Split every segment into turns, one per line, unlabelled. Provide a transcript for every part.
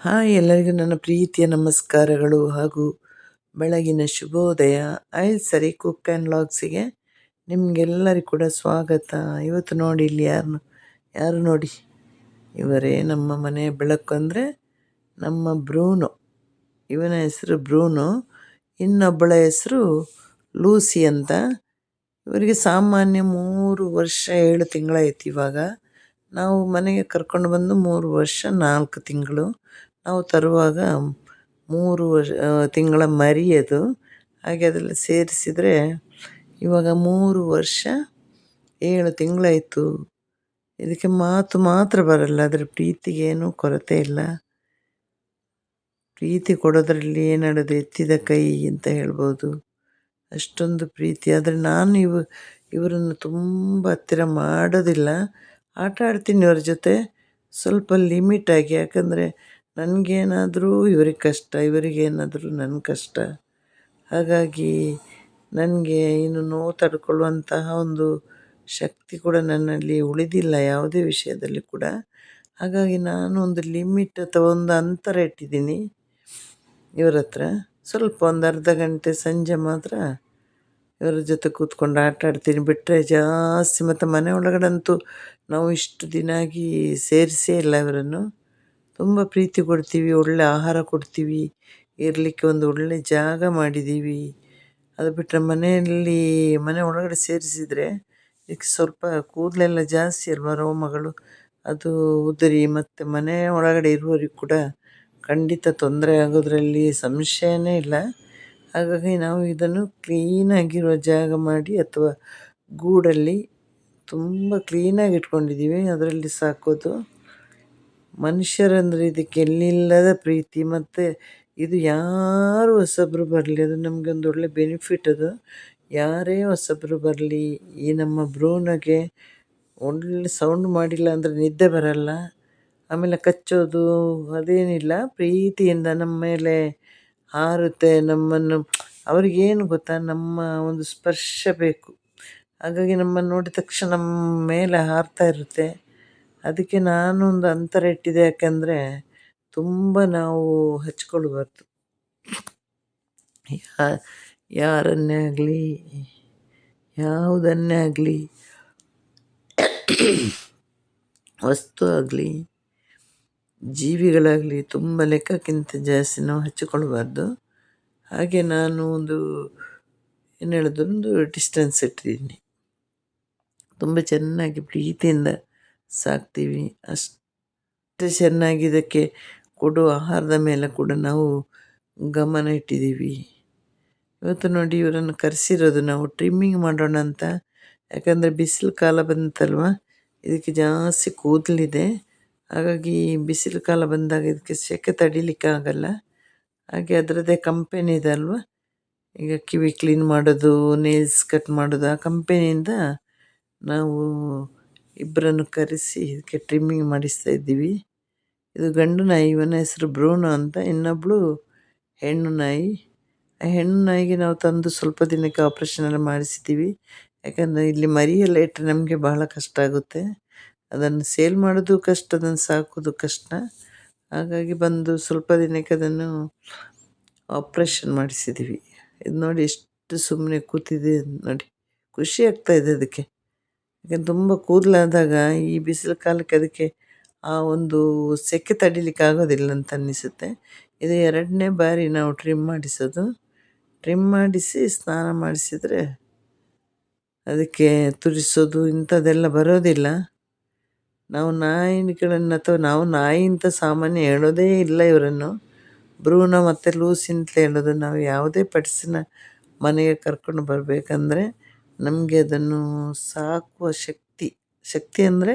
Hi ಎಲ್ಲರಿಗೂ ನನ್ನ ಪ್ರೀತಿಯ ನಮಸ್ಕಾರಗಳು ಹಾಗೂ ಬೆಳಗಿನ ಶುಭೋದಯ. ಐ ಸರಿ ಕುಕ್ ಆ್ಯಂಡ್ ಲಾಗ್ಸಿಗೆ ನಿಮಗೆಲ್ಲರಿಗೂ ಕೂಡ ಸ್ವಾಗತ. ಇವತ್ತು ನೋಡಿ ಇಲ್ಲಿ ಯಾರು ಯಾರು ನೋಡಿ? ಇವರೇ ನಮ್ಮ ಮನೆಯ ಬೆಳಕು ಅಂದರೆ ನಮ್ಮ ಬ್ರೂನು. ಇವನ ಹೆಸರು ಬ್ರೂನು, ಇನ್ನೊಬ್ಬಳ ಹೆಸರು ಲೂಸಿ ಅಂತ. ಇವರಿಗೆ ಸಾಮಾನ್ಯ ಮೂರು ವರ್ಷ ಏಳು ತಿಂಗಳಾಯ್ತು ಇವಾಗ. ನಾವು ಮನೆಗೆ ಕರ್ಕೊಂಡು ಬಂದು ಮೂರು ವರ್ಷ ನಾಲ್ಕು ತಿಂಗಳು. ನಾವು ತರುವಾಗ ಮೂರು ವರ್ಷ ತಿಂಗಳ ಮರಿ ಅದು ಹಾಗೆ ಅದೆಲ್ಲ ಸೇರಿಸಿದರೆ ಇವಾಗ ಮೂರು ವರ್ಷ, ಏಳು ತಿಂಗಳಾಯಿತು. ಇದಕ್ಕೆ ಮಾತು ಮಾತ್ರ ಬರಲ್ಲ ಅದರ ಪ್ರೀತಿಗೇನು ಕೊರತೆ ಇಲ್ಲ. ಪ್ರೀತಿ ಕೊಡೋದ್ರಲ್ಲಿ ಏನಾಡೋದು ಎತ್ತಿದ ಕೈ ಅಂತ ಹೇಳ್ಬೋದು. ಅಷ್ಟೊಂದು ಪ್ರೀತಿ. ಆದರೆ ನಾನು ಇವ, ಇವರನ್ನು ತುಂಬ ಹತ್ತಿರ ಮಾಡೋದಿಲ್ಲ. ಆಟ ಆಡ್ತೀನಿ ಇವ್ರ ಜೊತೆ. ಸ್ವಲ್ಪ ಲಿಮಿಟಾಗಿ ಯಾಕಂದರೆ ನನಗೇನಾದರೂ ಇವ್ರಿಗೆ ಕಷ್ಟ, ಇವರಿಗೇನಾದರೂ ನನ್ನ ಕಷ್ಟ. ಹಾಗಾಗಿ ನನಗೆ ಇನ್ನು ನೋವು ತಡ್ಕೊಳ್ಳುವಂತಹ ಒಂದು ಶಕ್ತಿ ಕೂಡ ನನ್ನಲ್ಲಿ ಉಳಿದಿಲ್ಲ ಯಾವುದೇ ವಿಷಯದಲ್ಲಿ ಕೂಡ. ಹಾಗಾಗಿ ನಾನು ಒಂದು ಲಿಮಿಟ್ ಅಥವಾ ಒಂದು ಅಂತರ ಇಟ್ಟಿದ್ದೀನಿ ಇವರ ಹತ್ರ. ಸ್ವಲ್ಪ ಒಂದು ಅರ್ಧ ಗಂಟೆ ಸಂಜೆ ಮಾತ್ರ ಇವರ ಜೊತೆ ಕೂತ್ಕೊಂಡು ಆಟ ಆಡ್ತೀನಿ. ಬಿಟ್ಟರೆ ಜಾಸ್ತಿ ಮತ್ತು ಮನೆ ಒಳಗಡೆ ಅಂತೂ ನಾವು ಇಷ್ಟು ದಿನ ಆಗಿ ಸೇರಿಸೇ ಇಲ್ಲ ಇವರನ್ನು. ತುಂಬ ಪ್ರೀತಿ ಕೊಡ್ತೀವಿ, ಒಳ್ಳೆ ಆಹಾರ ಕೊಡ್ತೀವಿ, ಇರಲಿಕ್ಕೆ ಒಂದು ಒಳ್ಳೆ ಜಾಗ ಮಾಡಿದ್ದೀವಿ ಅದು ಬಿಟ್ಟರೆ ಮನೆಯಲ್ಲಿ, ಮನೆ ಒಳಗಡೆ ಸೇರಿಸಿದರೆ ಇದಕ್ಕೆ ಸ್ವಲ್ಪ ಕೂದಲೆಲ್ಲ ಜಾಸ್ತಿ ಅಲ್ವಾ ರೋಮಗಳು? ಅದು ಉದುರಿ ಮತ್ತು ಮನೆ ಒಳಗಡೆ ಇರುವವರಿಗೆ ಕೂಡ ಖಂಡಿತ ತೊಂದರೆ ಆಗೋದ್ರಲ್ಲಿ ಸಂಶಯನೇ ಇಲ್ಲ. ಹಾಗಾಗಿ ನಾವು ಇದನ್ನು ಕ್ಲೀನಾಗಿರುವ ಜಾಗ ಮಾಡಿ ಅಥವಾ ಗೂಡಲ್ಲಿ ತುಂಬ ಕ್ಲೀನಾಗಿ ಇಟ್ಕೊಂಡಿದ್ದೀವಿ. ಅದರಲ್ಲಿ ಸಾಕೋದು ಮನುಷ್ಯರಂದರೆ ಇದಕ್ಕೆ ಎಲ್ಲಿಲ್ಲದ ಪ್ರೀತಿ ಮತ್ತು ಇದು ಯಾರು ಹೊಸಬ್ರು ಬರಲಿ, ಅದು ನಮಗೊಂದು ಒಳ್ಳೆ ಬೆನಿಫಿಟ್ ಅದು. ಯಾರೇ ಹೊಸಬ್ರು ಬರಲಿ, ಈ ನಮ್ಮ ಭ್ರೂಣಗೆ ಒಳ್ಳೆ ಸೌಂಡ್ ಮಾಡಿಲ್ಲ ಅಂದರೆ ನಿದ್ದೆ ಬರಲ್ಲ. ಆಮೇಲೆ ಕಚ್ಚೋದು ಅದೇನಿಲ್ಲ, ಪ್ರೀತಿಯಿಂದ ನಮ್ಮ ಮೇಲೆ ಹಾರುತ್ತೆ ನಮ್ಮನ್ನು. ಅವ್ರಿಗೇನು ಗೊತ್ತಾ, ನಮ್ಮ ಒಂದು ಸ್ಪರ್ಶ ಬೇಕು. ಹಾಗಾಗಿ ನಮ್ಮನ್ನು ನೋಡಿದ ತಕ್ಷಣ ನಮ್ಮ ಮೇಲೆ ಹಾರ್ತಾ ಇರುತ್ತೆ. ಅದಕ್ಕೆ ನಾನೊಂದು ಅಂತರ ಇಟ್ಟಿದೆ ಯಾಕೆಂದರೆ ತುಂಬ ನಾವು ಹಚ್ಕೊಳ್ಬಾರ್ದು. ಯಾ, ಯಾರನ್ನೇ ಆಗಲಿ, ಯಾವುದನ್ನೇ ಆಗಲಿ, ವಸ್ತು ಆಗಲಿ, ಜೀವಿಗಳಾಗಲಿ ತುಂಬ ಲೆಕ್ಕಕ್ಕಿಂತ ಜಾಸ್ತಿ ನಾವು ಹಚ್ಚಿಕೊಳ್ಬಾರ್ದು ಹಾಗೆ ನಾನು ಒಂದು, ಏನು ಹೇಳಿದ್ರು ಒಂದು ಡಿಸ್ಟೆನ್ಸ್ ಇಟ್ಟಿದ್ದೀನಿ. ತುಂಬ ಚೆನ್ನಾಗಿ ಪ್ರೀತಿಯಿಂದ ಸಾಕ್ತೀವಿ. ಅಷ್ಟು ಚೆನ್ನಾಗಿ ಇದಕ್ಕೆ ಕೊಡುವ ಆಹಾರದ ಮೇಲೆ ಕೂಡ ನಾವು ಗಮನ ಇಟ್ಟಿದ್ದೀವಿ. ಇವತ್ತು ನೋಡಿ ಇವರನ್ನು ಕರೆಸಿರೋದು ನಾವು ಟ್ರಿಮ್ಮಿಂಗ್ ಮಾಡೋಣ ಅಂತ. ಯಾಕಂದರೆ ಬಿಸಿಲು ಕಾಲ ಬಂತಲ್ವ? ಇದಕ್ಕೆ ಜಾಸ್ತಿ ಕೂದಲಿದೆ. ಹಾಗಾಗಿ ಬಿಸಿಲು ಕಾಲ ಬಂದಾಗ ಇದಕ್ಕೆ ಸೆಕೆ ತಡಿಲಿಕ್ಕೆ ಆಗಲ್ಲ. ಹಾಗೆ ಅದರದ್ದೇ ಕಂಪೆನಿ ಇದೆ ಅಲ್ವ? ಈಗ ಕಿವಿ ಕ್ಲೀನ್ ಮಾಡೋದು ನೇಲ್ಸ್ ಕಟ್ ಮಾಡೋದು ಆ ಕಂಪೆನಿಯಿಂದ ನಾವು ಇಬ್ಬರನ್ನು ಕರೆಸಿ ಇದಕ್ಕೆ ಟ್ರಿಮ್ಮಿಂಗ್ ಮಾಡಿಸ್ತಾ ಇದ್ದೀವಿ. ಇದು ಗಂಡು ನಾಯಿ, ಇವನ ಹೆಸರು ಬ್ರೂನು ಅಂತ. ಇನ್ನೊಬ್ಬಳು ಹೆಣ್ಣು ನಾಯಿ. ಆ ಹೆಣ್ಣು ನಾಯಿಗೆ ನಾವು ತಂದು ಸ್ವಲ್ಪ ದಿನಕ್ಕೆ ಆಪ್ರೇಷನ್ ಎಲ್ಲ ಮಾಡಿಸಿದ್ದೀವಿ. ಯಾಕಂದರೆ ಇಲ್ಲಿ ಮರಿಯೆಲ್ಲ ಇಟ್ಟರೆ ನಮಗೆ ಬಹಳ ಕಷ್ಟ ಆಗುತ್ತೆ. ಅದನ್ನು ಸೇಲ್ ಮಾಡೋದು ಕಷ್ಟ, ಅದನ್ನು ಸಾಕೋದು ಕಷ್ಟ. ಹಾಗಾಗಿ ಬಂದು ಸ್ವಲ್ಪ ದಿನಕ್ಕೆ ಅದನ್ನು ಆಪ್ರೇಷನ್ ಮಾಡಿಸಿದ್ದೀವಿ. ಇದು ನೋಡಿ ಎಷ್ಟು ಸುಮ್ಮನೆ ಕೂತಿದೆ ನೋಡಿ. ಖುಷಿ ಆಗ್ತಾಯಿದೆ ಅದಕ್ಕೆ. ಯಾಕಂದ್ರೆ ತುಂಬ ಕೂದಲಾದಾಗ ಈ ಬಿಸಿಲು ಕಾಲಕ್ಕೆ ಅದಕ್ಕೆ ಆ ಒಂದು ಸೆಕೆ ತಡಿಲಿಕ್ಕೆ ಆಗೋದಿಲ್ಲ ಅಂತ ಅನ್ನಿಸುತ್ತೆ. ಇದು ಎರಡನೇ ಬಾರಿ ನಾವು ಟ್ರಿಮ್ ಮಾಡಿಸೋದು. ಟ್ರಿಮ್ ಮಾಡಿಸಿ ಸ್ನಾನ ಮಾಡಿಸಿದರೆ ಅದಕ್ಕೆ ತುರಿಸೋದು, ಇಂಥದ್ದೆಲ್ಲ ಬರೋದಿಲ್ಲ. ನಾವು ನಾಯಿಗಳನ್ನು ಅಥವಾ ನಾವು ನಾಯಿ ಅಂತ ಸಾಮಾನ್ಯ ಹೇಳೋದೇ ಇಲ್ಲ ಇವರನ್ನು. ಭ್ರೂಣ ಮತ್ತು ಲೂಸಿ ಅಂತ ಹೇಳೋದು. ನಾವು ಯಾವುದೇ ಪಟ್ಸಿನ ಮನೆಗೆ ಕರ್ಕೊಂಡು ಬರಬೇಕಂದ್ರೆ ನಮಗೆ ಅದನ್ನು ಸಾಕುವ ಶಕ್ತಿ ಶಕ್ತಿ ಅಂದರೆ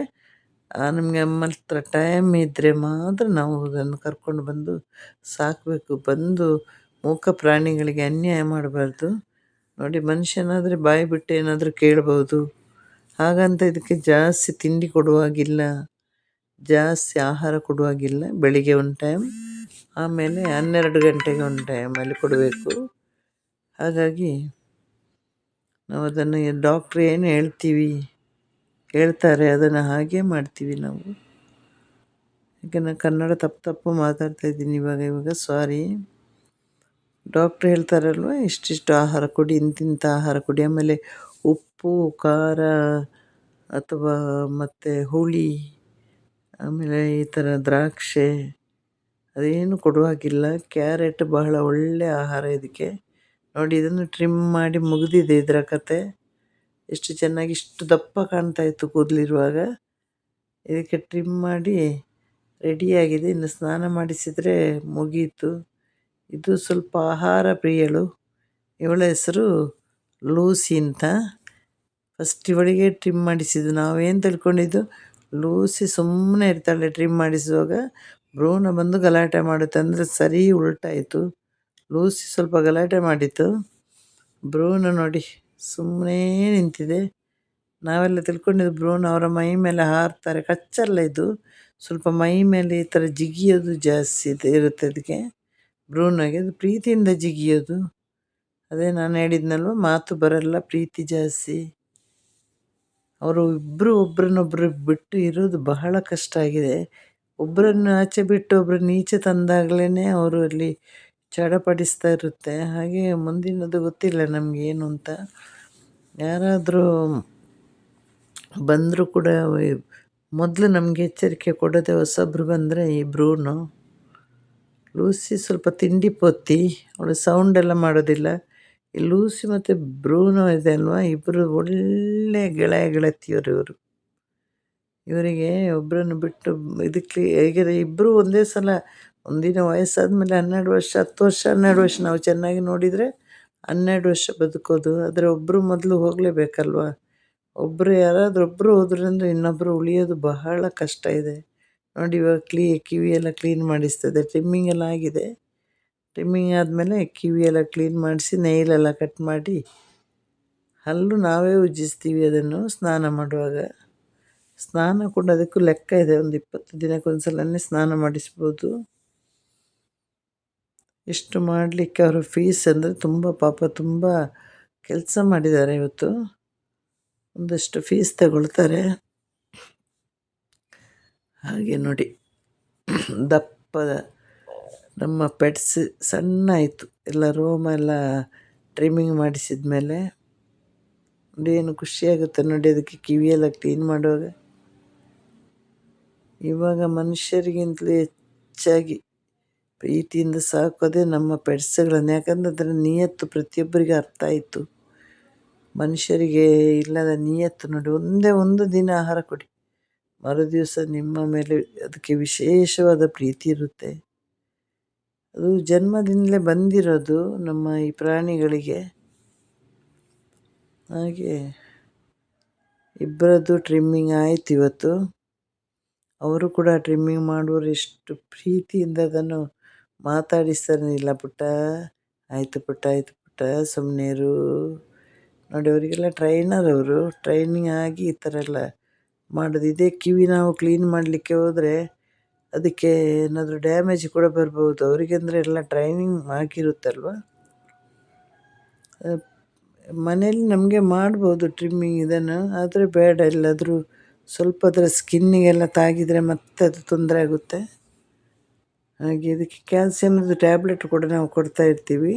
ನಮಗೆ ನಮ್ಮ ಹತ್ರ ಟೈಮ್ ಇದ್ದರೆ ಮಾತ್ರ ನಾವು ಅದನ್ನು ಕರ್ಕೊಂಡು ಬಂದು ಸಾಕಬೇಕು. ಬಂದು ಮೂಕ ಪ್ರಾಣಿಗಳಿಗೆ ಅನ್ಯಾಯ ಮಾಡಬಾರ್ದು. ನೋಡಿ, ಮನುಷ್ಯನಾದರೆ ಬಾಯಿ ಬಿಟ್ಟು ಏನಾದರೂ ಕೇಳ್ಬೋದು. ಹಾಗಂತ ಇದಕ್ಕೆ ಜಾಸ್ತಿ ತಿಂಡಿ ಕೊಡುವಾಗಿಲ್ಲ. ಜಾಸ್ತಿ ಆಹಾರ ಕೊಡುವಾಗಿಲ್ಲ. ಬೆಳಿಗ್ಗೆ ಒಂದು ಟೈಮ್ ಆಮೇಲೆ ಹನ್ನೆರಡು ಗಂಟೆಗೆ ಒಂದು ಟೈಮಲ್ಲಿ ಕೊಡಬೇಕು. ಹಾಗಾಗಿ ನಾವು ಅದನ್ನು ಡಾಕ್ಟ್ರ್ ಏನು ಹೇಳ್ತೀವಿ, ಹೇಳ್ತಾರೆ, ಅದನ್ನು ಹಾಗೆ ಮಾಡ್ತೀವಿ ನಾವು. ಈಗ ನಾನು ಕನ್ನಡ ತಪ್ಪು ತಪ್ಪು ಮಾತಾಡ್ತಾ ಇದ್ದೀನಿ ಇವಾಗ ಇವಾಗ ಸಾರಿ ಡಾಕ್ಟ್ರ್ ಹೇಳ್ತಾರಲ್ವ, ಇಷ್ಟಿಷ್ಟು ಆಹಾರ ಕೊಡಿ ಇಂತಿಂಥ ಆಹಾರ ಕೊಡಿ. ಆಮೇಲೆ ಉಪ್ಪು, ಖಾರ ಅಥವಾ ಮತ್ತು ಹುಳಿ, ಆಮೇಲೆ ಈ ಥರ ದ್ರಾಕ್ಷೆ, ಅದೇನು ಕೊಡುವಾಗಿಲ್ಲ. ಕ್ಯಾರೆಟ್ ಬಹಳ ಒಳ್ಳೆಯ ಆಹಾರ ಇದಕ್ಕೆ. ನೋಡಿ, ಇದನ್ನು ಟ್ರಿಮ್ ಮಾಡಿ ಮುಗಿದಿದೆ ಇದರ ಕತೆ. ಎಷ್ಟು ಚೆನ್ನಾಗಿ, ಇಷ್ಟು ದಪ್ಪ ಕಾಣ್ತಾ ಇತ್ತು ಕೂದಲಿರುವಾಗ. ಇದಕ್ಕೆ ಟ್ರಿಮ್ ಮಾಡಿ ರೆಡಿಯಾಗಿದೆ ಇನ್ನು ಸ್ನಾನ ಮಾಡಿಸಿದರೆ ಮುಗೀತು. ಇದು ಸ್ವಲ್ಪ ಆಹಾರ ಪ್ರಿಯಳು. ಇವಳ ಹೆಸರು ಲೂಸಿ ಅಂತ. ಫಸ್ಟ್ ಇವಳಿಗೆ ಟ್ರಿಮ್ ಮಾಡಿಸಿದ್ದು. ನಾವೇನು ತಿಳ್ಕೊಂಡಿದ್ದು? ಲೂಸಿ ಸುಮ್ಮನೆ ಇರ್ತಾಳೆ ಟ್ರಿಮ್ ಮಾಡಿಸುವಾಗ. ಭ್ರೂಣ ಬಂದು ಗಲಾಟೆ ಮಾಡುತ್ತೆ. ಅಂದರೆ ಸರಿ ಉಲ್ಟಾಯಿತು. ಲೂಸಿ ಸ್ವಲ್ಪ ಗಲಾಟೆ ಮಾಡಿತ್ತು. ಭ್ರೂಣ ನೋಡಿ ಸುಮ್ಮನೆ ನಿಂತಿದೆ. ನಾವೆಲ್ಲ ತಿಳ್ಕೊಂಡಿದ್ದು ಬ್ರೂನ್ ಅವರ ಮೈ ಮೇಲೆ ಹಾರ್ತಾರೆ. ಕಚ್ಚಲ್ಲ ಇದು. ಸ್ವಲ್ಪ ಮೈ ಮೇಲೆ ಈ ಥರ ಜಿಗಿಯೋದು ಜಾಸ್ತಿ ಇರುತ್ತೆ ಅದಕ್ಕೆ ಭ್ರೂಣಗೆ ಅದು ಪ್ರೀತಿಯಿಂದ ಜಿಗಿಯೋದು. ಅದೇ ನಾನು ಹೇಳಿದ್ನಲ್ವ, ಮಾತು ಬರಲ್ಲ, ಪ್ರೀತಿ ಜಾಸ್ತಿ. ಅವರು ಇಬ್ಬರು ಒಬ್ರನ್ನೊಬ್ರು ಬಿಟ್ಟು ಇರೋದು ಬಹಳ ಕಷ್ಟ ಆಗಿದೆ. ಒಬ್ಬರನ್ನು ಆಚೆ ಬಿಟ್ಟು ಒಬ್ಬರನ್ನ ಈಚೆ ತಂದಾಗಲೇ ಅವರು ಅಲ್ಲಿ ಚಡಪಡಿಸ್ತಾ ಇರುತ್ತೆ. ಹಾಗೆ ಮುಂದಿನದು ಗೊತ್ತಿಲ್ಲ ನಮ್ಗೆ ಏನು ಅಂತ. ಯಾರಾದರೂ ಬಂದರೂ ಕೂಡ ಮೊದಲು ನಮಗೆ ಎಚ್ಚರಿಕೆ ಕೊಡೋದೇ ಹೊಸಬ್ರು ಬಂದರೆ ಈ ಬ್ರೂನು. ಲೂಸಿ ಸ್ವಲ್ಪ ತಿಂಡಿ ಪೊತ್ತಿ, ಅವಳು ಸೌಂಡೆಲ್ಲ ಮಾಡೋದಿಲ್ಲ. ಈ ಲೂಸಿ ಮತ್ತು ಬ್ರೂನು ಇದೆ ಅಲ್ವಾ? ಇಬ್ಬರು ಒಳ್ಳೆ ಗೆಳೆಯ ಗೆಳತಿಯರು ಇವರು. ಇವರಿಗೆ ಒಬ್ಬರನ್ನು ಬಿಟ್ಟು ಇದಕ್ಕೆ ಹೇಗೆ ಇಬ್ಬರು ಒಂದೇ ಸಲ ಒಂದಿನ ವಯಸ್ಸಾದಮೇಲೆ ಹನ್ನೆರಡು ವರ್ಷ, ಹತ್ತು ವರ್ಷ, ಹನ್ನೆರಡು ವರ್ಷ ನಾವು ಚೆನ್ನಾಗಿ ನೋಡಿದರೆ ಹನ್ನೆರಡು ವರ್ಷ ಬದುಕೋದು. ಆದರೆ ಒಬ್ಬರು ಮೊದಲು ಹೋಗಲೇಬೇಕಲ್ವ? ಒಬ್ಬರು ಯಾರಾದರೂ ಒಬ್ಬರು ಹೋದ್ರಂದ್ರೆ ಇನ್ನೊಬ್ಬರು ಉಳಿಯೋದು ಬಹಳ ಕಷ್ಟ ಇದೆ. ನೋಡಿ ಇವಾಗ ಕ್ಲೀ, ಕಿವಿ ಎಲ್ಲ ಕ್ಲೀನ್ ಮಾಡಿಸ್ತದೆ. ಟ್ರಿಮ್ಮಿಂಗ್ ಎಲ್ಲ ಆಗಿದೆ. ಟ್ರಿಮ್ಮಿಂಗ್ ಆದಮೇಲೆ ಕಿವಿ ಎಲ್ಲ ಕ್ಲೀನ್ ಮಾಡಿಸಿ ನೈಲೆಲ್ಲ ಕಟ್ ಮಾಡಿ ಹಲ್ಲು ನಾವೇ ಉಜ್ಜಿಸ್ತೀವಿ ಅದನ್ನು ಸ್ನಾನ ಮಾಡುವಾಗ. ಸ್ನಾನ ಕೂಡ ಅದಕ್ಕೂ ಲೆಕ್ಕ ಇದೆ. ಒಂದು ಇಪ್ಪತ್ತು ದಿನಕ್ಕೊಂದ್ಸಲನೇ ಸ್ನಾನ ಮಾಡಿಸ್ಬೋದು. ಇಷ್ಟು ಮಾಡಲಿಕ್ಕೆ ಅವರು ಫೀಸ್ ಅಂದರೆ ತುಂಬ ಪಾಪ ತುಂಬ ಕೆಲಸ ಮಾಡಿದ್ದಾರೆ ಇವತ್ತು. ಒಂದಷ್ಟು ಫೀಸ್ ತಗೊಳ್ತಾರೆ. ಹಾಗೆ ನೋಡಿ. ದಪ್ಪ ನಮ್ಮ ಪೆಟ್ಸ್ ಸಣ್ಣ ಆಯಿತು. ಎಲ್ಲ ರೂಮ್ ಎಲ್ಲ ಟ್ರಿಮ್ಮಿಂಗ್ ಮಾಡಿಸಿದ ಮೇಲೆ ನೋಡಿ ಏನು ಖುಷಿಯಾಗುತ್ತೆ ನೋಡಿ ಅದಕ್ಕೆ ಕಿವಿಯೆಲ್ಲ ಕ್ಲೀನ್ ಮಾಡುವಾಗ. ಇವಾಗ ಮನುಷ್ಯರಿಗಿಂತಲೂ ಹೆಚ್ಚಾಗಿ ಪ್ರೀತಿಯಿಂದ ಸಾಕೋದೇ ನಮ್ಮ ಪೆಟ್ಸ್ಗಳನ್ನು ಯಾಕಂದ್ರೆ ಅದರ ನಿಯತ್ತು ಪ್ರತಿಯೊಬ್ಬರಿಗೆ ಅರ್ಥ ಆಯಿತು. ಮನುಷ್ಯರಿಗೆ ಇಲ್ಲದ ನಿಯತ್ತು ನೋಡಿ ಒಂದೇ ಒಂದು ದಿನ ಆಹಾರ ಕೊಡಿ. ಮರುದಿವಸ ನಿಮ್ಮ ಮೇಲೆ ಅದಕ್ಕೆ ವಿಶೇಷವಾದ ಪ್ರೀತಿ ಇರುತ್ತೆ. ಅದು ಜನ್ಮದಿಂದಲೇ ಬಂದಿರೋದು ನಮ್ಮ ಈ ಪ್ರಾಣಿಗಳಿಗೆ. ಹಾಗೆ ಇಬ್ಬರದ್ದು ಟ್ರಿಮ್ಮಿಂಗ್ ಆಯ್ತು ಇವತ್ತು. ಅವರು ಕೂಡ ಟ್ರಿಮ್ಮಿಂಗ್ ಮಾಡುವರು ಎಷ್ಟು ಪ್ರೀತಿಯಿಂದ ಅದನ್ನು ಮಾತಾಡಿಸ್ತಾರೆ ಇಲ್ಲ ಪುಟ್ಟ. ಆಯಿತು ಪುಟ್ಟ ಆಯಿತು ಪುಟ್ಟ. ಸುಮ್ಮನೆರು ನೋಡಿ, ಅವರಿಗೆಲ್ಲ ಟ್ರೈನರ್ ಅವರು. ಟ್ರೈನಿಂಗ್ ಆಗಿ ಈ ಥರ ಎಲ್ಲ ಮಾಡೋದು. ಇದೇ ಕಿವಿ ನಾವು ಕ್ಲೀನ್ ಮಾಡಲಿಕ್ಕೆ ಹೋದರೆ ಅದಕ್ಕೆ ಏನಾದರೂ ಡ್ಯಾಮೇಜ್ ಕೂಡ ಬರ್ಬೋದು. ಅವರಿಗೆ ಅಂದರೆ ಎಲ್ಲ ಟ್ರೈನಿಂಗ್ ಹಾಕಿರುತ್ತಲ್ವ ಮನೇಲಿ ನಮಗೆ ಮಾಡ್ಬೋದು ಟ್ರಿಮ್ಮಿಂಗ್ ಇದನ್ನು. ಆದರೆ ಬೇಡ. ಎಲ್ಲಾದರೂ ಸ್ವಲ್ಪ ಅದರ ಸ್ಕಿನ್ನಿಗೆಲ್ಲ ತಾಗಿದರೆ ಮತ್ತೆ ಅದು ತೊಂದರೆ ಆಗುತ್ತೆ. ಹಾಗೆ ಇದಕ್ಕೆ ಕ್ಯಾಲ್ಸಿಯಮ್ದು ಟ್ಯಾಬ್ಲೆಟ್ ಕೂಡ ನಾವು ಕೊಡ್ತಾ ಇರ್ತೀವಿ.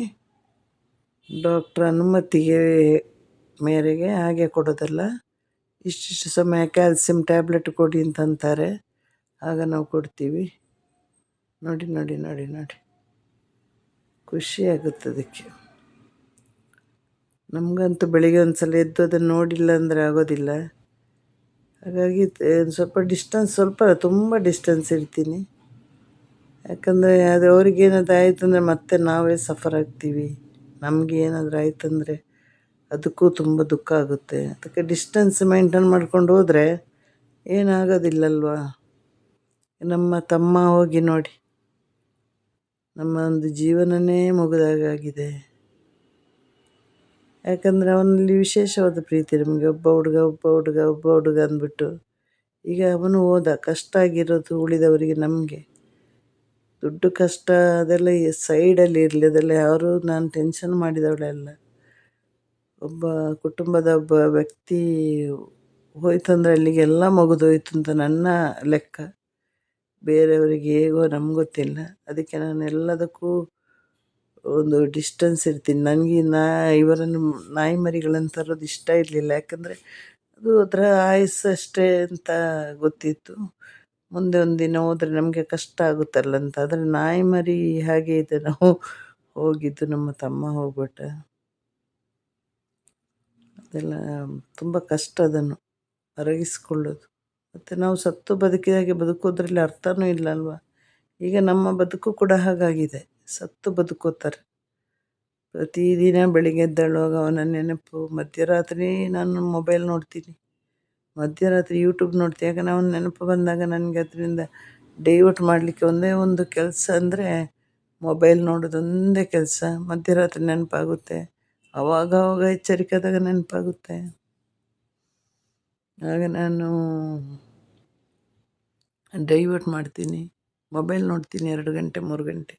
ಡಾಕ್ಟ್ರ್ ಅನುಮತಿಗೆ ಮೇರೆಗೆ ಹಾಗೆ ಕೊಡೋದಲ್ಲ. ಇಷ್ಟಿಷ್ಟು ಸಮಯ ಕ್ಯಾಲ್ಸಿಯಂ ಟ್ಯಾಬ್ಲೆಟ್ ಕೊಡಿ ಅಂತ ಅಂತಾರೆ. ಆಗ ನಾವು ಕೊಡ್ತೀವಿ. ನೋಡಿ ನೋಡಿ ನೋಡಿ ನೋಡಿ. ಖುಷಿ ಆಗುತ್ತೆ ಅದಕ್ಕೆ. ನಮಗಂತೂ ಬೆಳಿಗ್ಗೆ ಒಂದು ಸಲ ಎದ್ದು ಅದನ್ನು ನೋಡಿಲ್ಲ ಅಂದರೆ ಆಗೋದಿಲ್ಲ. ಹಾಗಾಗಿ ಸ್ವಲ್ಪ ಡಿಸ್ಟೆನ್ಸ್ ಸ್ವಲ್ಪ, ತುಂಬ ಡಿಸ್ಟೆನ್ಸ್ ಇರ್ತೀನಿ. ಯಾಕಂದರೆ ಅದು ಅವ್ರಿಗೇನಾದ್ರು ಆಯಿತು ಅಂದರೆ ಮತ್ತೆ ನಾವೇ ಸಫರ್ ಆಗ್ತೀವಿ. ನಮಗೆ ಏನಾದರೂ ಆಯ್ತಂದರೆ ಅದಕ್ಕೂ ತುಂಬ ದುಃಖ ಆಗುತ್ತೆ. ಅದಕ್ಕೆ ಡಿಸ್ಟೆನ್ಸ್ ಮೇಂಟೈನ್ ಮಾಡ್ಕೊಂಡು ಹೋದರೆ ಏನಾಗೋದಿಲ್ಲಲ್ವ? ನಮ್ಮ ತಮ್ಮ ಹೋಗಿ ನೋಡಿ. ನಮ್ಮ ಒಂದು ಜೀವನನೇ ಮುಗಿದಾಗಾಗಿದೆ. ಯಾಕಂದರೆ ಅವನಲ್ಲಿ ವಿಶೇಷವಾದ ಪ್ರೀತಿ ನಮಗೆ. ಒಬ್ಬ ಹುಡುಗ ಒಬ್ಬ ಹುಡುಗ ಒಬ್ಬ ಹುಡುಗ ಅಂದ್ಬಿಟ್ಟು ಈಗ ಅವನು ಹೋದ. ಕಷ್ಟ ಆಗಿರೋದು ಉಳಿದವರಿಗೆ ನಮಗೆ. ದುಡ್ಡು ಕಷ್ಟ, ಅದೆಲ್ಲ ಸೈಡಲ್ಲಿ ಇರಲಿ, ಅದೆಲ್ಲ ಯಾರು ನಾನು ಟೆನ್ಷನ್ ಮಾಡಿದವಳೆಲ್ಲ. ಒಬ್ಬ ಕುಟುಂಬದ ಒಬ್ಬ ವ್ಯಕ್ತಿ ಹೋಯ್ತಂದರೆ ಅಲ್ಲಿಗೆ ಎಲ್ಲ ಮುಗಿದೋಯ್ತು ಅಂತ ನನ್ನ ಲೆಕ್ಕ. ಬೇರೆಯವರಿಗೆ ಹೇಗೋ ನಮ್ಗೆ ಗೊತ್ತಿಲ್ಲ. ಅದಕ್ಕೆ ನಾನು ಎಲ್ಲದಕ್ಕೂ ಒಂದು ಡಿಸ್ಟೆನ್ಸ್ ಇರ್ತೀನಿ. ನನಗೆ ನಾ, ಇವರನ್ನು ನಾಯಿ ಮರಿಗಳನ್ನು ತರೋದು ಇಷ್ಟ ಇರಲಿಲ್ಲ. ಯಾಕಂದರೆ ಅದು ಅದರ ಆಯಸ್ಸು ಅಷ್ಟೇ ಅಂತ ಗೊತ್ತಿತ್ತು. ಮುಂದೆ ಒಂದು ದಿನ ಹೋದರೆ ನಮಗೆ ಕಷ್ಟ ಆಗುತ್ತಲ್ಲ ಅಂತ. ಆದರೆ ನಾಯಿ ಮರಿ ಹಾಗೆ ಇದೆ. ನಾವು ಹೋಗಿದ್ದು ನಮ್ಮ ತಮ್ಮ ಹೋಗ್ಬಿಟ್ಟ. ಅದೆಲ್ಲ ತುಂಬ ಕಷ್ಟ ಅದನ್ನು ಅರಗಿಸ್ಕೊಳ್ಳೋದು. ಮತ್ತು ನಾವು ಸತ್ತು ಬದುಕಿದಾಗೆ ಬದುಕೋದ್ರಲ್ಲಿ ಅರ್ಥನೂ ಇಲ್ಲ ಅಲ್ವಾ ಈಗ ನಮ್ಮ ಬದುಕು ಕೂಡ ಹಾಗಾಗಿದೆ. ಸತ್ತು ಬದುಕೋತಾರೆ. ಪ್ರತಿದಿನ ಬೆಳಿಗ್ಗೆ ಎದ್ದೇಳುವಾಗ ಅವನ ನೆನಪು, ಮಧ್ಯರಾತ್ರಿ ನಾನು ಮೊಬೈಲ್ ನೋಡ್ತೀನಿ. ಮಧ್ಯರಾತ್ರಿ ಯೂಟ್ಯೂಬ್ ನೋಡ್ತೀನಿ ಯಾಕಂದ್ರೆ ಅವನ ನೆನಪು ಬಂದಾಗ ನನಗೆ ಅದರಿಂದ ಡೈವರ್ಟ್ ಮಾಡಲಿಕ್ಕೆ ಒಂದೇ ಒಂದು ಕೆಲಸ ಅಂದರೆ ಮೊಬೈಲ್ ನೋಡೋದೊಂದೇ ಕೆಲಸ. ಮಧ್ಯರಾತ್ರಿ ನೆನಪಾಗುತ್ತೆ. ಅವಾಗ ಅವಾಗ ಎಚ್ಚರಿಕೆ ಆದಾಗ ನೆನಪಾಗುತ್ತೆ. ಆಗ ನಾನು ಡೈವರ್ಟ್ ಮಾಡ್ತೀನಿ. ಮೊಬೈಲ್ ನೋಡ್ತೀನಿ ಎರಡು ಗಂಟೆ, ಮೂರು ಗಂಟೆ.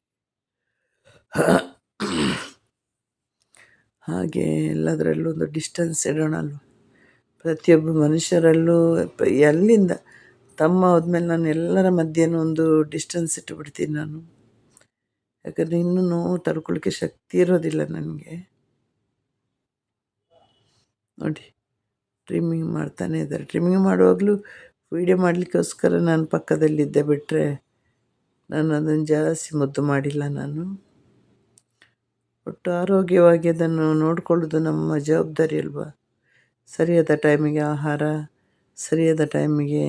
ಹಾಗೆ ಎಲ್ಲದರಲ್ಲೂ ಒಂದು ಡಿಸ್ಟೆನ್ಸ್ ಇಡೋಣ ಅಲ್ವ? ಪ್ರತಿಯೊಬ್ಬ ಮನುಷ್ಯರಲ್ಲೂ ಎಲ್ಲಿಂದ ತಮ್ಮ ಹೋದ್ಮೇಲೆ ನಾನು ಎಲ್ಲರ ಮಧ್ಯೆನೂ ಒಂದು ಡಿಸ್ಟೆನ್ಸ್ ಇಟ್ಟುಬಿಡ್ತೀನಿ ನಾನು. ಯಾಕಂದರೆ ಇನ್ನೂ ನೋವು ತಡ್ಕೊಳ್ಳಿಕ್ಕೆ ಶಕ್ತಿ ಇರೋದಿಲ್ಲ ನನಗೆ. ನೋಡಿ ಟ್ರಿಮ್ಮಿಂಗ್ ಮಾಡ್ತಾನೆ ಇದ್ದಾರೆ. ಟ್ರಿಮ್ಮಿಂಗ್ ಮಾಡುವಾಗಲೂ ವೀಡಿಯೋ ಮಾಡಲಿಕ್ಕೋಸ್ಕರ ನಾನು ಪಕ್ಕದಲ್ಲಿದ್ದೆ ಬಿಟ್ಟರೆ ನಾನು ಅದನ್ನು ಜಾಸ್ತಿ ಮುದ್ದು ಮಾಡಿಲ್ಲ ನಾನು. ಒಟ್ಟು ಆರೋಗ್ಯವಾಗಿ ಅದನ್ನು ನೋಡಿಕೊಳ್ಳೋದು ನಮ್ಮ ಜವಾಬ್ದಾರಿ ಅಲ್ವಾ? ಸರಿಯಾದ ಟೈಮಿಗೆ ಆಹಾರ, ಸರಿಯಾದ ಟೈಮಿಗೆ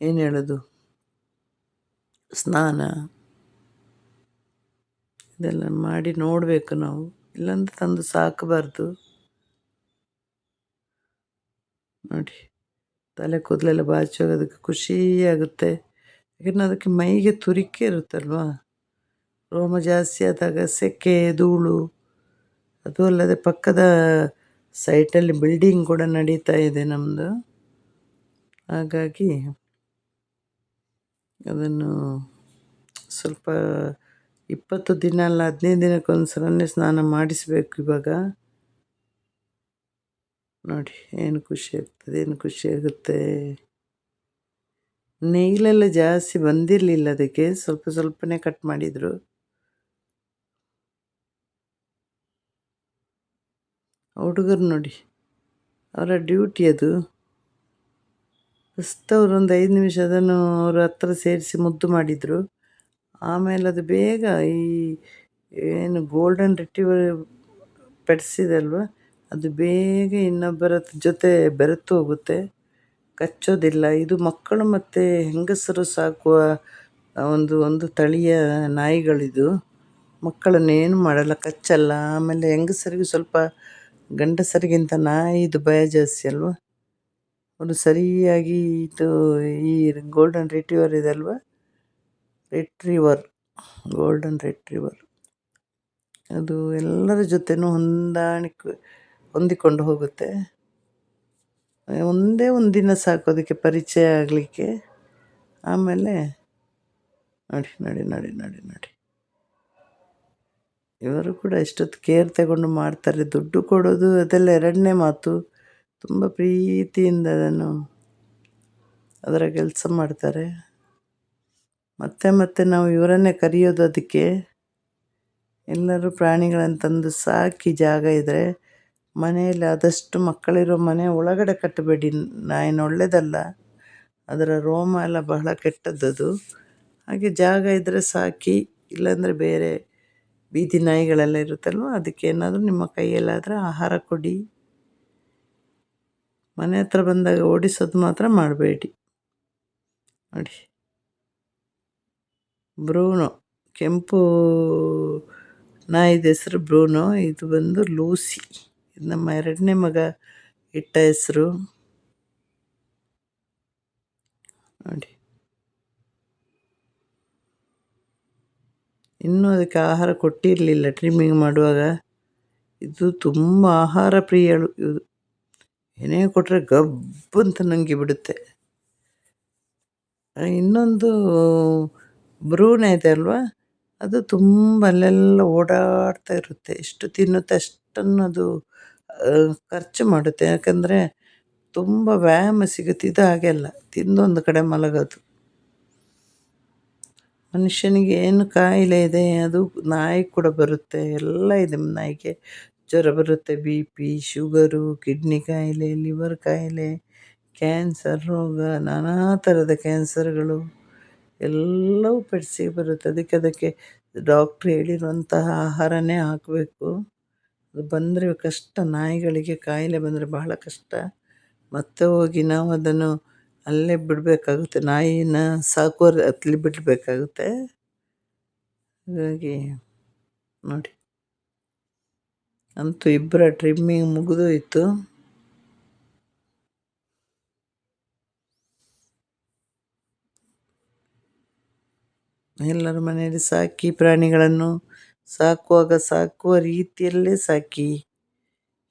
ಏನು ಹೇಳೋದು? ಸ್ನಾನ. ಇದೆಲ್ಲ ಮಾಡಿ ನೋಡಬೇಕು ನಾವು. ಇಲ್ಲಾಂದ್ರೆ ತಂದು ಸಾಕಬಾರ್ದು. ನೋಡಿ, ತಲೆ ಕೂದಲೆಲ್ಲ ಬಾಚುವಾಗ ಅದಕ್ಕೆ ಖುಷಿ ಆಗುತ್ತೆ. ಯಾಕಂದರೆ ಅದಕ್ಕೆ ಮೈಗೆ ತುರಿಕೆ ಇರುತ್ತಲ್ವಾ? ರೋಮ ಜಾಸ್ತಿ ಆದಾಗ ಸೆಕೆ, ಧೂಳು, ಅದು ಅಲ್ಲದೆ ಪಕ್ಕದ ಸೈಟಲ್ಲಿ ಬಿಲ್ಡಿಂಗ್ ಕೂಡ ನಡೀತಾ ಇದೆ ನಮ್ಮದು ಹಾಗಾಗಿ ಅದನ್ನು ಸ್ವಲ್ಪ ಇಪ್ಪತ್ತು ದಿನ ಅಲ್ಲ, ಹದಿನೈದು ದಿನಕ್ಕೊಂದು ಸಲನೇ ಸ್ನಾನ ಮಾಡಿಸಬೇಕು ಇವಾಗ. ನೋಡಿ, ಏನು ಖುಷಿ ಆಗ್ತದೆ, ಏನು ಖುಷಿ ಆಗುತ್ತೆ. ನೇಗಿಲೆಲ್ಲ ಜಾಸ್ತಿ ಬಂದಿರಲಿಲ್ಲ ಅದಕ್ಕೆ, ಸ್ವಲ್ಪ ಸ್ವಲ್ಪನೇ ಕಟ್ ಮಾಡಿದರು. ಹುಡುಗರು ನೋಡಿ. ಅವರ ಡ್ಯೂಟಿ ಅದು. ಫಸ್ಟ್ ಒಂದು ಐದು ನಿಮಿಷ ಅದನ್ನು ಅವ್ರ ಹತ್ರ ಸೇರಿಸಿ ಮುದ್ದು ಮಾಡಿದರು. ಆಮೇಲೆ ಅದು ಬೇಗ ಈ ಏನು ಗೋಲ್ಡನ್ ರಿಟ್ರೀವರ್ ಪೆಟ್ಸಿದೆ ಅಲ್ವಾ? ಅದು ಬೇಗ ಇನ್ನೊಬ್ಬರ ಜೊತೆ ಬೆರೆತು ಹೋಗುತ್ತೆ. ಕಚ್ಚೋದಿಲ್ಲ. ಇದು ಮಕ್ಕಳು ಮತ್ತು ಹೆಂಗಸರು ಸಾಕುವ ಒಂದು ಒಂದು ತಳಿಯ ನಾಯಿಗಳಿದು. ಮಕ್ಕಳನ್ನೇನು ಮಾಡಲ್ಲ, ಕಚ್ಚಲ್ಲ. ಆಮೇಲೆ ಹೆಂಗಸರಿಗೆ ಸ್ವಲ್ಪ ಗಂಡಸರಿಗಿಂತ ನಾಯಿದು ಭಯ ಜಾಸ್ತಿ ಅಲ್ವಾ? ಒಂದು ಸರಿಯಾಗಿ ಇದು ಈ ಗೋಲ್ಡನ್ ರಿಟ್ರೀವರ್ ಇದೆ ಅಲ್ವಾ? ರಿಟ್ರೀವರ್ ಗೋಲ್ಡನ್ ರಿಟ್ರೀವರ್ ಅದು ಎಲ್ಲರ ಜೊತೆನೂ ಹೊಂದಾಣಿಕೆ, ಹೊಂದಿಕೊಂಡು ಹೋಗುತ್ತೆ. ಒಂದೇ ಒಂದು ದಿನ ಸಾಕು ಅದಕ್ಕೆ ಪರಿಚಯ ಆಗಲಿಕ್ಕೆ. ಆಮೇಲೆ ನೋಡಿ ನೋಡಿ ನೋಡಿ ನೋಡಿ ನೋಡಿ. ಇವರು ಕೂಡ ಎಷ್ಟೊತ್ತು ಕೇರ್ ತಗೊಂಡು ಮಾಡ್ತಾರೆ, ದುಡ್ಡು ಕೊಡೋದು ಅದೆಲ್ಲ ಎರಡನೇ ಮಾತು. ತುಂಬ ಪ್ರೀತಿಯಿಂದ ಅದನ್ನು ಅದರ ಕೆಲಸ ಮಾಡ್ತಾರೆ. ಮತ್ತೆ ಮತ್ತೆ ನಾವು ಇವರನ್ನೇ ಕರೆಯೋದು ಅದಕ್ಕೆ. ಎಲ್ಲರೂ ಪ್ರಾಣಿಗಳನ್ನು ತಂದು ಸಾಕಿ ಜಾಗ ಇದ್ದರೆ ಮನೆಯಲ್ಲಿ ಆದಷ್ಟು ಮಕ್ಕಳಿರೋ ಮನೆ ಒಳಗಡೆ ಕಟ್ಟಬೇಡಿ. ನಾಯಿನ ಒಳ್ಳೆಯದಲ್ಲ ಅದರ ರೋಮ ಎಲ್ಲ ಬಹಳ ಕೆಟ್ಟದ್ದದು. ಹಾಗೆ ಜಾಗ ಇದ್ದರೆ ಸಾಕಿ, ಇಲ್ಲಾಂದರೆ ಬೇರೆ ಬೀದಿ ನಾಯಿಗಳೆಲ್ಲ ಇರುತ್ತಲ್ವ? ಅದಕ್ಕೆ ಏನಾದರೂ ನಿಮ್ಮ ಕೈಯಲ್ಲಾದರೆ ಆಹಾರ ಕೊಡಿ. ಮನೆ ಹತ್ರ ಬಂದಾಗ ಓಡಿಸೋದು ಮಾತ್ರ ಮಾಡಬೇಡಿ. ನೋಡಿ. ಬ್ರೂನೋ. ಕೆಂಪು ನಾಯಿದ ಹೆಸರು ಬ್ರೂನೋ. ಇದು ಬಂದು ಲೂಸಿ. ಇದು ನಮ್ಮ ಎರಡನೇ ಮಗ ಇಟ್ಟ ಹೆಸರು. ನೋಡಿ. ಇನ್ನೂ ಅದಕ್ಕೆ ಆಹಾರ ಕೊಟ್ಟಿರಲಿಲ್ಲ. ಟ್ರಿಮ್ಮಿಂಗ್ ಮಾಡುವಾಗ ಇದು ತುಂಬ ಆಹಾರ ಪ್ರಿಯಳು. ಇದು ಏನೇ ಕೊಟ್ಟರೆ ಗಬ್ಬು ಅಂತ ನುಂಗಿ ಬಿಡುತ್ತೆ. ಇನ್ನೊಂದು ಭ್ರೂಣ ಇದೆ ಅಲ್ವಾ? ಅದು ತುಂಬ ಅಲ್ಲೆಲ್ಲ ಓಡಾಡ್ತಾ ಇರುತ್ತೆ. ಎಷ್ಟು ತಿನ್ನುತ್ತೆ ಅಷ್ಟನ್ನು ಅದು ಖರ್ಚು ಮಾಡುತ್ತೆ. ಯಾಕಂದರೆ ತುಂಬ ವ್ಯಾಯಾಮ ಸಿಗುತ್ತೆ. ಇದು ಹಾಗೆ ಅಲ್ಲ. ತಿಂದೊಂದು ಕಡೆ ಮಲಗೋದು. ಮನುಷ್ಯನಿಗೆ ಏನು ಕಾಯಿಲೆ ಇದೆ, ಅದು ನಾಯಿ ಕೂಡ ಬರುತ್ತೆ. ಎಲ್ಲ ಇದೆ ನಾಯಿಗೆ. ಜ್ವರ ಬರುತ್ತೆ, ಬಿ ಪಿ, ಶುಗರು, ಕಿಡ್ನಿ ಕಾಯಿಲೆ, ಲಿವರ್ ಕಾಯಿಲೆ, ಕ್ಯಾನ್ಸರ್, ರೋಗ, ನಾನಾ ಥರದ ಕ್ಯಾನ್ಸರ್ಗಳು ಎಲ್ಲವೂ ಪೆಟ್ಸಿಗೆ ಬರುತ್ತೆ. ಅದಕ್ಕೆ ಅದಕ್ಕೆ ಡಾಕ್ಟ್ರ್ ಹೇಳಿರುವಂತಹ ಆಹಾರನೇ ಹಾಕಬೇಕು. ಅದು ಬಂದರೆ ಕಷ್ಟ. ನಾಯಿಗಳಿಗೆ ಕಾಯಿಲೆ ಬಂದರೆ ಬಹಳ ಕಷ್ಟ. ಮತ್ತೆ ಹೋಗಿ ನಾವು ಅದನ್ನು ಅಲ್ಲೇ ಬಿಡಬೇಕಾಗುತ್ತೆ. ನಾಯಿನ ಸಾಕುವವರು ಅತ್ಲಿ ಬಿಡಬೇಕಾಗುತ್ತೆ. ಹಾಗಾಗಿ ನೋಡಿ. ಅಂತೂ ಇಬ್ಬರ ಟ್ರಿಮ್ಮಿಂಗ್ ಮುಗಿದೋಯ್ತು. ಎಲ್ಲರ ಮನೆಯಲ್ಲಿ ಸಾಕಿ, ಪ್ರಾಣಿಗಳನ್ನು ಸಾಕುವಾಗ ಸಾಕುವ ರೀತಿಯಲ್ಲೇ ಸಾಕಿ.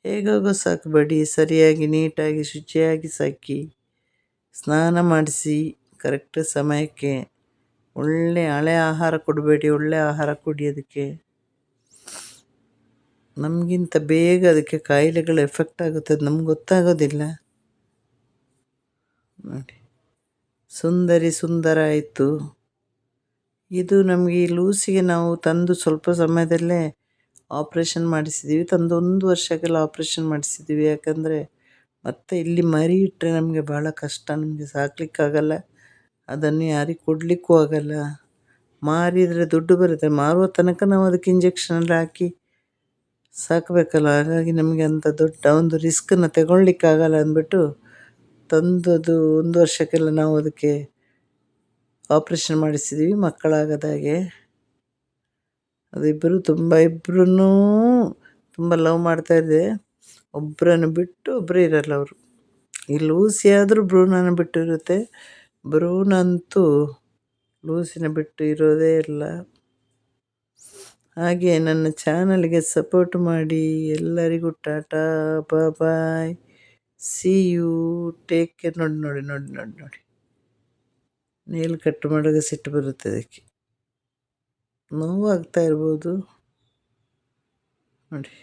ಹೇಗಾಗೋ ಸಾಕಬೇಡಿ, ಸರಿಯಾಗಿ, ನೀಟಾಗಿ, ಶುಚಿಯಾಗಿ ಸಾಕಿ. ಸ್ನಾನ ಮಾಡಿಸಿ ಕರೆಕ್ಟ್ ಸಮಯಕ್ಕೆ ಒಳ್ಳೆ ಹಳೆ ಆಹಾರ ಕೊಡಬೇಡಿ, ಒಳ್ಳೆ ಆಹಾರ ಕೊಡಿ ಅದಕ್ಕೆ. ನಮಗಿಂತ ಬೇಗ ಅದಕ್ಕೆ ಕಾಯಿಲೆಗಳು ಎಫೆಕ್ಟ್ ಆಗುತ್ತೆ, ಅದು ನಮ್ಗೆ ಗೊತ್ತಾಗೋದಿಲ್ಲ. ನೋಡಿ, ಸುಂದರಿ ಸುಂದರ ಆಯಿತು. ಇದು ನಮಗೆ ಈ ಲೂಸಿಗೆ ನಾವು ತಂದು ಸ್ವಲ್ಪ ಸಮಯದಲ್ಲೇ ಆಪ್ರೇಷನ್ ಮಾಡಿಸಿದ್ದೀವಿ ತಂದು ಒಂದು ವರ್ಷಕ್ಕೆಲ್ಲ ಆಪ್ರೇಷನ್ ಮಾಡಿಸಿದ್ದೀವಿ ಯಾಕಂದರೆ ಮತ್ತೆ ಇಲ್ಲಿ ಮರಿ ಇಟ್ಟರೆ ನಮಗೆ ಭಾಳ ಕಷ್ಟ, ನಮಗೆ ಸಾಕಲಿಕ್ಕಾಗಲ್ಲ. ಅದನ್ನು ಯಾರಿಗೆ ಕೊಡಲಿಕ್ಕೂ ಆಗಲ್ಲ. ಮಾರಿದರೆ ದುಡ್ಡು ಬರುತ್ತೆ. ಮಾರುವ ತನಕ ನಾವು ಅದಕ್ಕೆ ಇಂಜೆಕ್ಷನ್ ಹಾಕಿ ಸಾಕಬೇಕಲ್ಲ. ಹಾಗಾಗಿ ನಮಗೆ ಅಂಥ ದೊಡ್ಡ ಒಂದು ರಿಸ್ಕನ್ನು ತಗೊಳ್ಳಿಕ್ಕಾಗಲ್ಲ ಅಂದ್ಬಿಟ್ಟು ತಂದು ಅದು ಒಂದು ವರ್ಷಕ್ಕೆಲ್ಲ ನಾವು ಅದಕ್ಕೆ ಆಪ್ರೇಷನ್ ಮಾಡಿಸಿದ್ವಿ ಮಕ್ಕಳಾಗದಾಗೆ ಅದಿಬ್ಬರು ತುಂಬ ಇಬ್ಬರೂ ತುಂಬ ಲವ್ ಮಾಡ್ತಾಯಿದ್ದೆ ಒಬ್ಬರನ್ನು ಬಿಟ್ಟು ಒಬ್ಬರು ಇರಲ್ಲ ಅವರು. ಈ ಲೂಸಿ ಆದರೂ ಬ್ರೂನನ್ನು ಬಿಟ್ಟಿರುತ್ತೆ. ಬ್ರೂನಂತೂ ಲೂಸಿನ ಬಿಟ್ಟು ಇರೋದೇ ಇಲ್ಲ. ಹಾಗೆ ನನ್ನ ಚಾನಲ್ಗೆ ಸಪೋರ್ಟ್ ಮಾಡಿ ಎಲ್ಲರಿಗೂ Tata bye. See you, take care. ನೋಡಿ ನೋಡಿ ನೋಡಿ ನೋಡಿ ನೋಡಿ. ನೇಲ್ ಕಟ್ ಮಾಡುವಾಗ ಸಿಟ್ಟು ಬರುತ್ತೆ ಅದಕ್ಕೆ. ನೋವಾಗ್ತಾ ಇರ್ಬೋದು. ನೋಡಿ.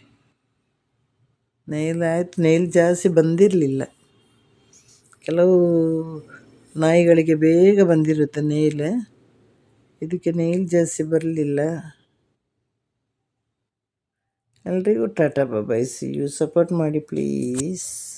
ನೇಲ್ ಆಯಿತು ನೈಲ್ ಜಾಸ್ತಿ ಬಂದಿರಲಿಲ್ಲ. ಕೆಲವು ನಾಯಿಗಳಿಗೆ ಬೇಗ ಬಂದಿರುತ್ತೆ ನೈಲ್ ಇದಕ್ಕೆ ನೈಲ್ ಜಾಸ್ತಿ ಬರಲಿಲ್ಲ. ಎಲ್ರಿಗೂ Tata bye bye see you support ಮಾಡಿ ಪ್ಲೀಸ್